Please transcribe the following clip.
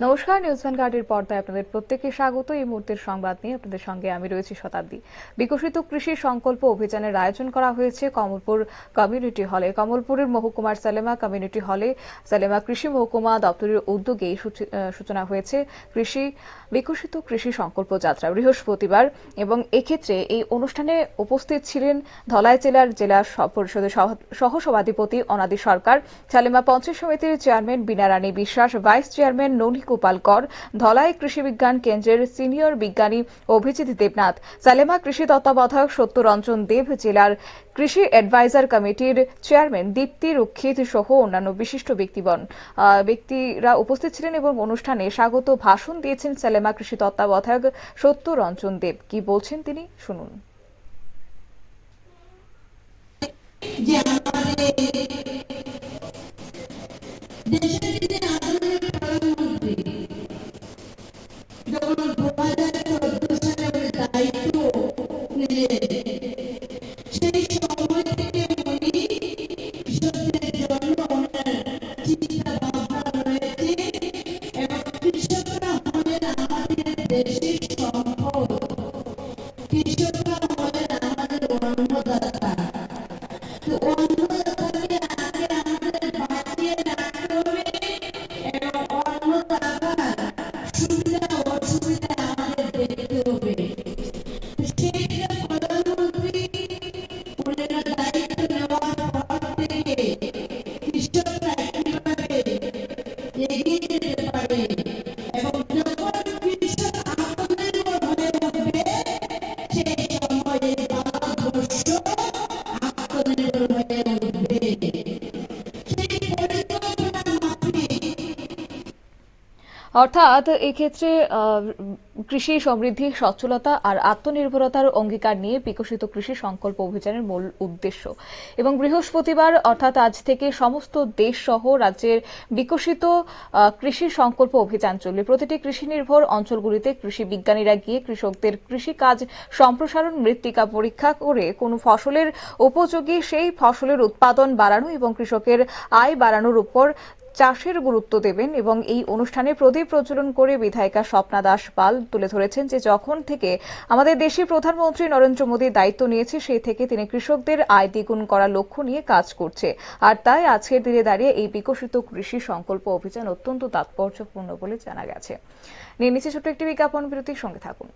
নমস্কার নিউজ ভ্যানগার্ডের পর্দায় আপনাদের প্রত্যেককে স্বাগত। এই মুহূর্তের সংবাদ নিয়ে আপনাদের সঙ্গে আমি রয়েছি শতাব্দী। বিকশিত কৃষি সংকল্প অভিযানের আয়োজন করা হয়েছে কমলপুর কমিউনিটি হলে। কমলপুরের মহকুমার সালেমা কমিউনিটি হলে সালেমা কৃষি মহকুমা দপ্তরের উদ্যোগে সূচনা হয়েছে। কৃষি, বিকশিত কৃষি সংকল্প যাত্রা বৃহস্পতিবার এবং এক্ষেত্রে এই অনুষ্ঠানে উপস্থিত ছিলেন ধলাই জেলার জেলা পরিষদের সহ- সহসভাধিপতি অনাদি সরকার, সালেমা পঞ্চায়েত সমিতির চেয়ারম্যান বীণা রানী বিশ্বাস, ভাইস চেয়ারম্যান ননী গোপাল কর ধলাই কৃষি বিজ্ঞান কেন্দ্রের সিনিয়র বিজ্ঞানী অভিজিৎ দেবনাথ সালেমা কৃষি তত্ত্বাবধায়ক সত্যরঞ্জন দেব জেলার কৃষি অ্যাডভাইজার কমিটির চেয়ারম্যান দীপ্তি রক্ষিত সহ অন্যান্য বিশিষ্ট ব্যক্তিগণ আহ, ব্যক্তিরা উপস্থিত ছিলেন এবং অনুষ্ঠানে স্বাগত ভাষণ দিয়েছেন সালেমা কৃষি তত্ত্বাবধায়ক সত্যরঞ্জন দেব। কি বলছেন তিনি? শুনুন। Thank you. অর্থাৎ এক্ষেত্রে কৃষি সমৃদ্ধি, সচ্ছলতা আর আত্মনির্ভরতার অঙ্গীকার নিয়ে বিকশিত কৃষি সংকল্প অভিযানের মূল উদ্দেশ্য। এবং বৃহস্পতিবার, অর্থাৎ আজ থেকে সমস্ত দেশ সহ রাজ্যের বিকশিত কৃষি সংকল্প অভিযান চলবে। প্রতিটি কৃষি নির্ভর অঞ্চলগুলিতে কৃষি বিজ্ঞানীরা গিয়ে কৃষকদের কৃষি কাজ সম্প্রসারণ, মৃত্তিকা পরীক্ষা করে কোন ফসলের উপযোগী সেই ফসলের উৎপাদন বাড়ানো এবং কৃষকের আয় বাড়ানোর উপর চাষের গুরুত্ব দেবেন এবং এই অনুষ্ঠানে প্রদীপ প্রজ্বলন করে বিধায়িকা স্বপ্না দাস পাল তুলে ধরেছেন যে যখন থেকে আমাদের দেশে প্রধানমন্ত্রী নরেন্দ্র মোদী দায়িত্ব নিয়েছে, সেই থেকে তিনি কৃষকদের আয় দ্বিগুণ করার লক্ষ্য নিয়ে কাজ করছে। আর তাই আজকের দিনে দাঁড়িয়ে এই বিকশিত কৃষি সংকল্প অভিযান অত্যন্ত তাৎপর্যপূর্ণ বলে জানা গেছে। নিয়ে নিচ্ছে ছোট্ট একটি বিজ্ঞাপন, বিরতির সঙ্গে থাকুন।